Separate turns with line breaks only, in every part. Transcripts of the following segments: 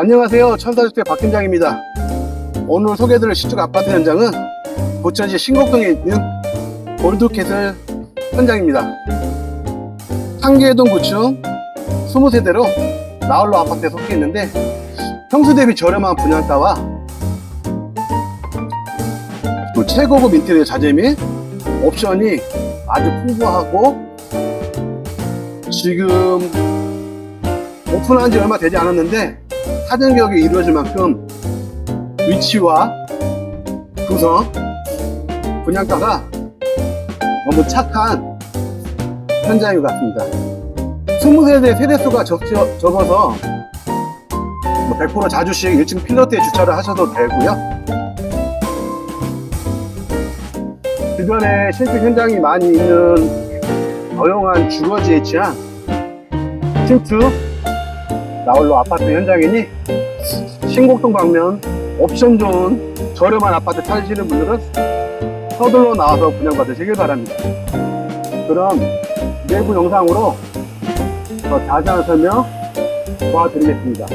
안녕하세요. 천사주택 박 팀장입니다. 오늘 소개해드릴 신축 아파트 현장은 부천시 신곡동에 있는 골드캐슬 현장입니다. 상계동 구축 20세대로 나홀로 아파트에 속해 있는데 평수 대비 저렴한 분양가와 또 최고급 인테리어 자재 및 옵션이 아주 풍부하고 지금 오픈한 지 얼마 되지 않았는데 사전 계약이 이루어질 만큼 위치와 구성, 분양가가 너무 착한 현장인 것 같습니다. 20세대 세대수가 적, 적어서 뭐100% 자주식 1층 필러트에 주차를 하셔도 되고요. 주변에 신축 현장이 많이 있는 조용한 주거지에 취한 신축 나홀로 아파트 현장이니 신곡동 방면 옵션 좋은 저렴한 아파트 찾으시는 분들은 서둘러 나와서 분양받으시길 바랍니다. 그럼 내부 영상으로 더 자세한 설명 도와드리겠습니다.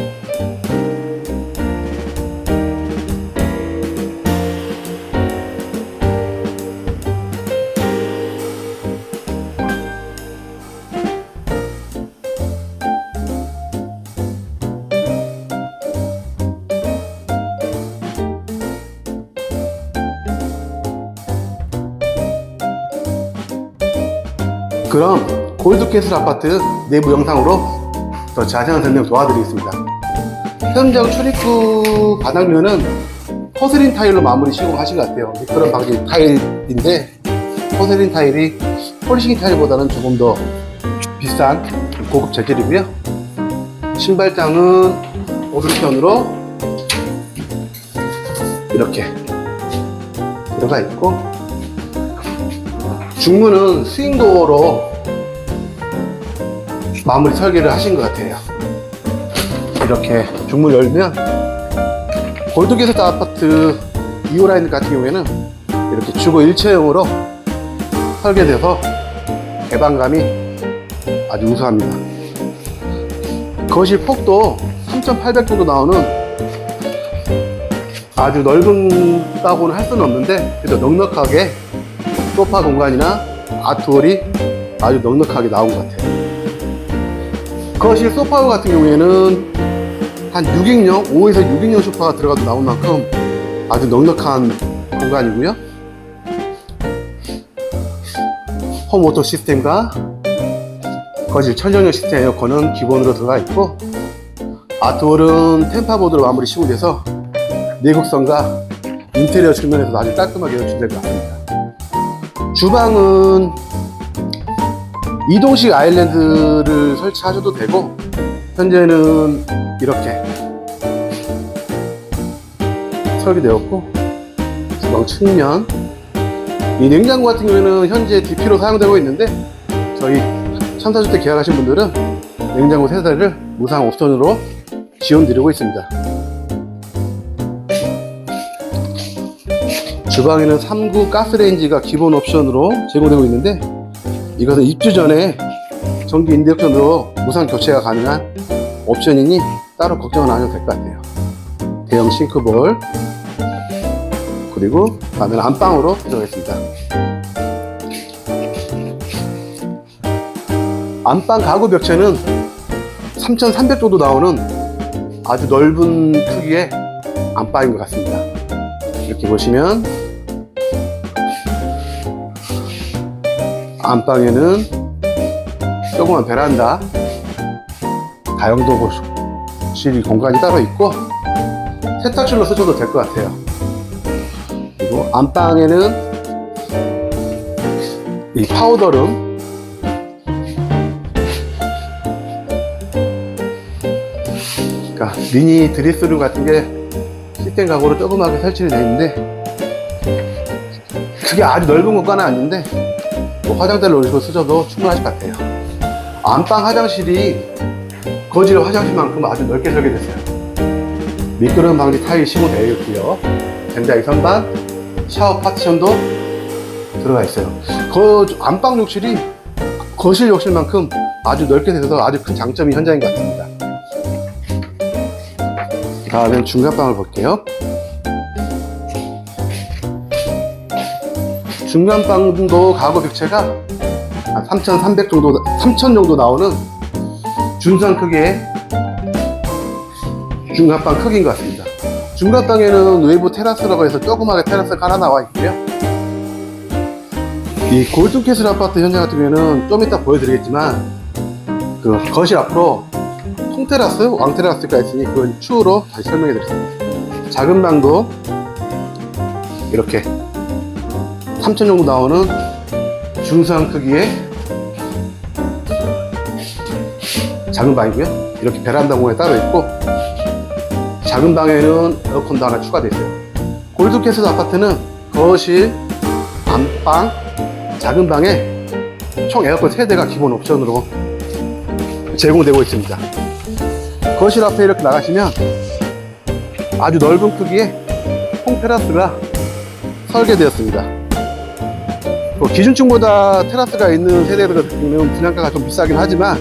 그럼 골드캐슬 아파트 내부 영상으로 더 자세한 설명 도와드리겠습니다. 현장 출입구 바닥면은 포슬린 타일로 마무리 시공하신 것 같아요. 그런 방식 타일인데 포슬린 타일이 폴리싱 타일보다는 조금 더 비싼 고급 재질이고요. 신발장은 오른편으로 이렇게 들어가 있고 중문은 스윙도어로 마무리 설계를 하신 것 같아요. 이렇게 중문 열면 골드게스트 아파트 2호 라인 같은 경우에는 이렇게 주거 일체형으로 설계돼서 개방감이 아주 우수합니다. 거실 폭도 3,800 정도 나오는 아주 넓은 다고는 할 수는 없는데 그래도 넉넉하게 소파 공간이나 아트월이 아주 넉넉하게 나온 것 같아요. 거실 소파 같은 경우에는 한 6인용, 5에서 6인용 소파가 들어가도 나온 만큼 아주 넉넉한 공간이고요. 홈오토 시스템과 거실 천정형 시스템 에어컨은 기본으로 들어가 있고 아트월은 템파보드로 마무리 시공돼서 내국성과 인테리어 측면에서 아주 깔끔하게 연출될 것 같습니다. 주방은 이동식 아일랜드를 설치하셔도 되고 현재는 이렇게 설계되었고 주방 측면. 이 냉장고 같은 경우에는 현재 DP로 사용되고 있는데 저희 참사주택 계약하신 분들은 냉장고 세대를 무상 옵션으로 지원드리고 있습니다 주방에는 3구 가스레인지가 기본 옵션으로 제공되고 있는데 이것은 입주 전에 전기 인덕션으로 무상 교체가 가능한 옵션이니 따로 걱정은 안 해도 될 것 같아요. 대형 싱크볼 그리고 다음에 안방으로 들어가겠습니다. 안방 가구 벽체는 3,300 정도 나오는 아주 넓은 크기의 안방인 것 같습니다. 이렇게 보시면 안방에는 조그만 베란다, 다용도실 공간이 따로 있고 세탁실로 쓰셔도 될 것 같아요. 그리고 안방에는 이 파우더룸 그러니까 미니 드레스룸 같은 게 시스템 가구로 조그맣게 설치가 되어 있는데 그게 아주 넓은 공간은 아닌데 뭐 화장대를 올리고 쓰셔도 충분하실 것 같아요. 안방 화장실이 거실 화장실만큼 아주 넓게 설계됐어요. 미끄러운 방지 타일 시공되어 있고요. 전자기 선반, 샤워 파티션도 들어가 있어요. 그 안방 욕실이 거실 욕실만큼 아주 넓게 돼서 아주 큰 장점이 현장인 것 같습니다. 다음엔 중간방을 볼게요. 중간 방도 가구 객체가 한 3,300 정도, 3,000 정도 나오는 준수한 크기의 중간방 크기인 것 같습니다. 중간방에는 외부 테라스라고 해서 조그맣게 테라스가 하나 나와 있고요. 이 골든캐슬 아파트 현장 같은 경우에는 좀 이따 보여드리겠지만 그 거실 앞으로 통테라스, 왕테라스가 있으니 그건 추후로 다시 설명해 드리겠습니다. 작은 방도 이렇게 3천 정도 나오는 중소한 크기의 작은 방이고요. 이렇게 베란다 공간이 따로 있고 작은 방에는 에어컨도 하나 추가되어 있어요. 골드캐슬 아파트는 거실, 안방, 작은 방에 총 에어컨 3대가 기본 옵션으로 제공되고 있습니다. 거실 앞에 이렇게 나가시면 아주 넓은 크기의 홈 테라스가 설계되었습니다. 뭐 기준층보다 테라스가 있는 세대들 같은 경우는 분양가가 좀 비싸긴 하지만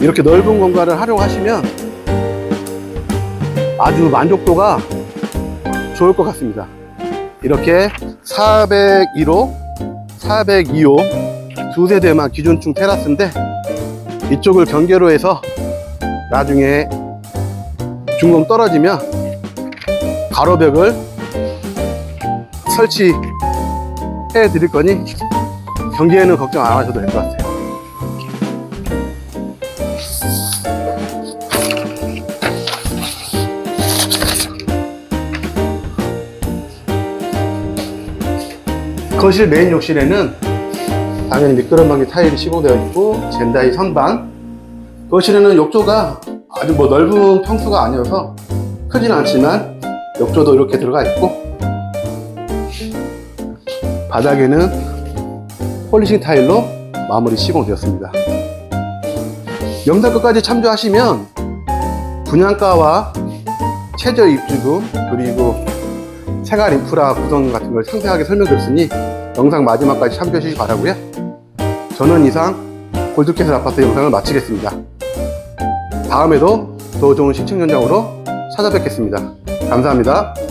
이렇게 넓은 공간을 활용하시면 아주 만족도가 좋을 것 같습니다. 이렇게 401호, 402호 두 세대만 기준층 테라스인데 이쪽을 경계로 해서 나중에 중공 떨어지면 가로벽을 설치 해 드릴 거니 경계에는 걱정 안 하셔도 될 것 같아요. 거실 메인 욕실에는 당연히 미끄럼 방지 타일이 시공되어 있고 젠다이 선반 거실에는 욕조가 아주 뭐 넓은 평수가 아니어서 크진 않지만 욕조도 이렇게 들어가 있고 바닥에는 폴리싱 타일로 마무리 시공되었습니다. 영상 끝까지 참조하시면 분양가와 최저 입주금 그리고 생활 인프라 구성 같은 걸 상세하게 설명드렸으니 영상 마지막까지 참조해 주시기 바라고요. 저는 이상 골드캐슬 아파트 영상을 마치겠습니다. 다음에도 더 좋은 시청 현장으로 찾아뵙겠습니다. 감사합니다.